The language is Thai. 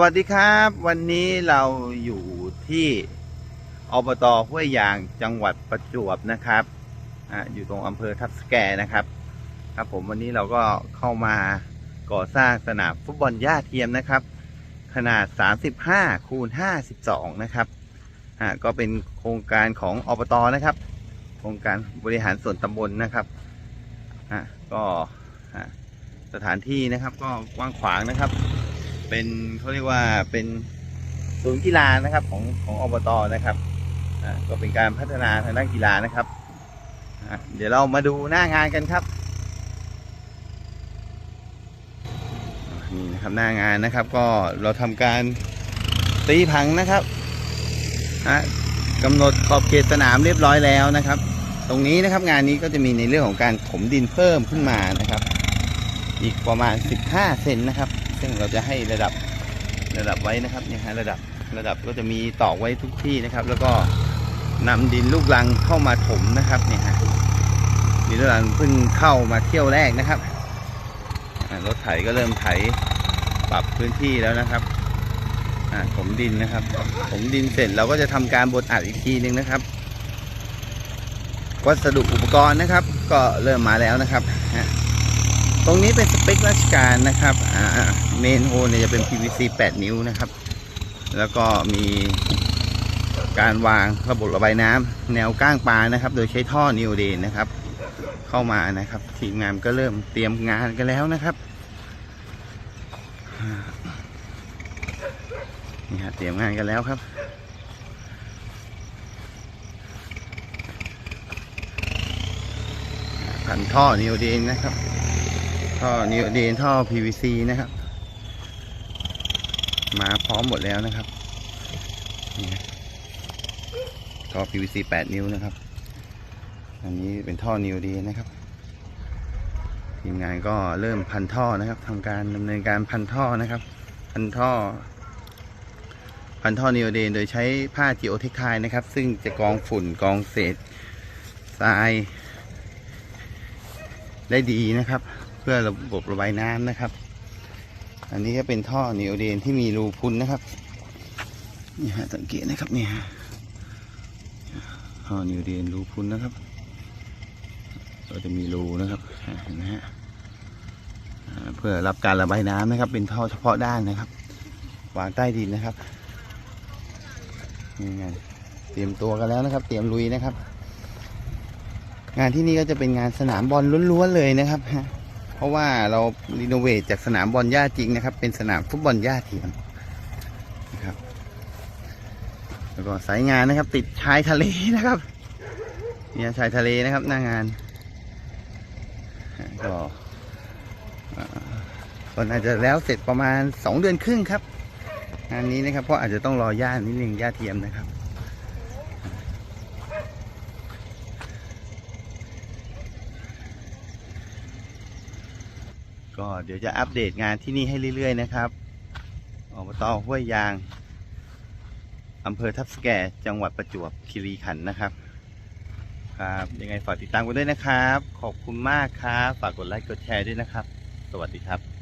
วัสดีครับ วันนี้เราอยู่ที่อบตห้วยยางจังหวัดประจวบนะครับอ่าอยู่ตรงอำเภอทับสแกนะครับ ครับผมวันนี้เราก็เข้ามาก่อสร้างสนามฟุตบอลหญ้าเทียมนะครับ ขนาด 35คูณ52 นะครับอ่าก็เป็นโครงการของอบตนะครับ โครงการบริหารส่วนตำบลนะครับอ่าก็สถานที่นะครับก็กว้างขวางนะครับ เป็นเขาเรียกว่าเป็นศูนย์กีฬานะครับของของอบตนะครับก็เป็นการพัฒนาทางด้านกีฬานะครับเดี๋ยวเรามาดูหน้างานกันครับนี่นะครับหน้างานนะครับก็เราทำการตีผังนะครับฮะกำหนดขอบเขตสนามเรียบร้อยแล้วนะครับ ตรงนี้นะครับงานนี้ก็จะมีในเรื่องของการถมดินเพิ่มขึ้นมานะครับ อีกประมาณ 15 เซนนะครับ ซึ่งเราจะให้ระดับระดับไว้นะครับเนี่ยฮะระดับระดับก็จะมีตอกไว้ทุกที่นะครับ แล้วก็นำดินลูกรังเข้ามาถมนะครับเนี่ยฮะดินลูกรังเพิ่งเข้ามาเที่ยวแรกนะครับรถไถก็เริ่มไถปรับพื้นที่แล้วนะครับถมดินนะครับถมดินเสร็จเราก็จะทำการบดอัดอีกทีหนึ่งนะครับ วัสดุอุปกรณ์นะครับ ก็เริ่มมาแล้วนะครับ ตรงนี้เป็นสเปคราชการนะครับอ่าเมนโฮเนี่ยจะเป็น PVC 8 นิ้วนะครับ แล้วก็มีการวางระบบระบายน้ำแนวก้างปลานะครับ โดยใช้ท่อนิวเดนนะครับ เข้ามานะครับ ทีมงานก็เริ่มเตรียมงานกันแล้วนะครับนี่ฮะเตรียมงานกันแล้วครับพันท่อนิวเดนนะครับ ท่อนิวเดนท่อ PVC นะครับ มาพร้อมหมดแล้วนะครับท่อ PVC 8 นิ้วนะครับ อันนี้เป็นท่อนิวเดนนะครับทีมงานก็เริ่มพันท่อนะครับทำการดำเนินการพันท่อนะครับ พันท่อ พันท่อนิวเดนโดยใช้ผ้าจีโอเทคไทนะครับ ซึ่งจะกรองฝุ่นกรองเศษทรายได้ดีนะครับ พื่อระบบระบายน้ำนะครับ อันนี้ก็เป็นท่อนิโอเดนที่มีรูพุนนะครับนี่ฮะสังเกตนะครับนี่ฮะท่อนิโอเดนรูพุนนะครับ ก็จะมีรูนะครับเห็นไหมฮะเพื่อรับการระบายน้ำนะครับ เป็นท่อเฉพาะด้านนะครับ วางใต้ดินนะครับนี่ไงเตรียมตัวกันแล้วนะครับ เตรียมลุยนะครับ งานที่นี่ก็จะเป็นงานสนามบอลล้วนๆเลยนะครับฮะ เพราะว่าเรารีโนเวทจากสนามบอลหญ้าจริงนะครับ เป็นสนามฟุตบอลหญ้าเทียมนะครับ แล้วก็สายงานนะครับ ติดชายทะเลนะครับเนี่ยชายทะเลนะครับหน้างาน ก็อ่าก็น่าจจะแล้วเสร็จประมาณสองเดือนครึ่งครับงานนี้นะครับเพราะอาจจะต้องรอหญ้านิดนึงหญ้าเทียมนะครับ ก็เดี๋ยวจะอัปเดตงานที่นี่ให้เรื่อยๆนะครับอบตห้วยยางอำเภอทับสแกจังหวัดประจวบคีรีขันธ์นะครับ ครับ ยังไงฝากติดตามกันด้วยนะครับ ขอบคุณมากครับ ฝากกดไลค์กดแชร์ด้วยนะครับ สวัสดีครับ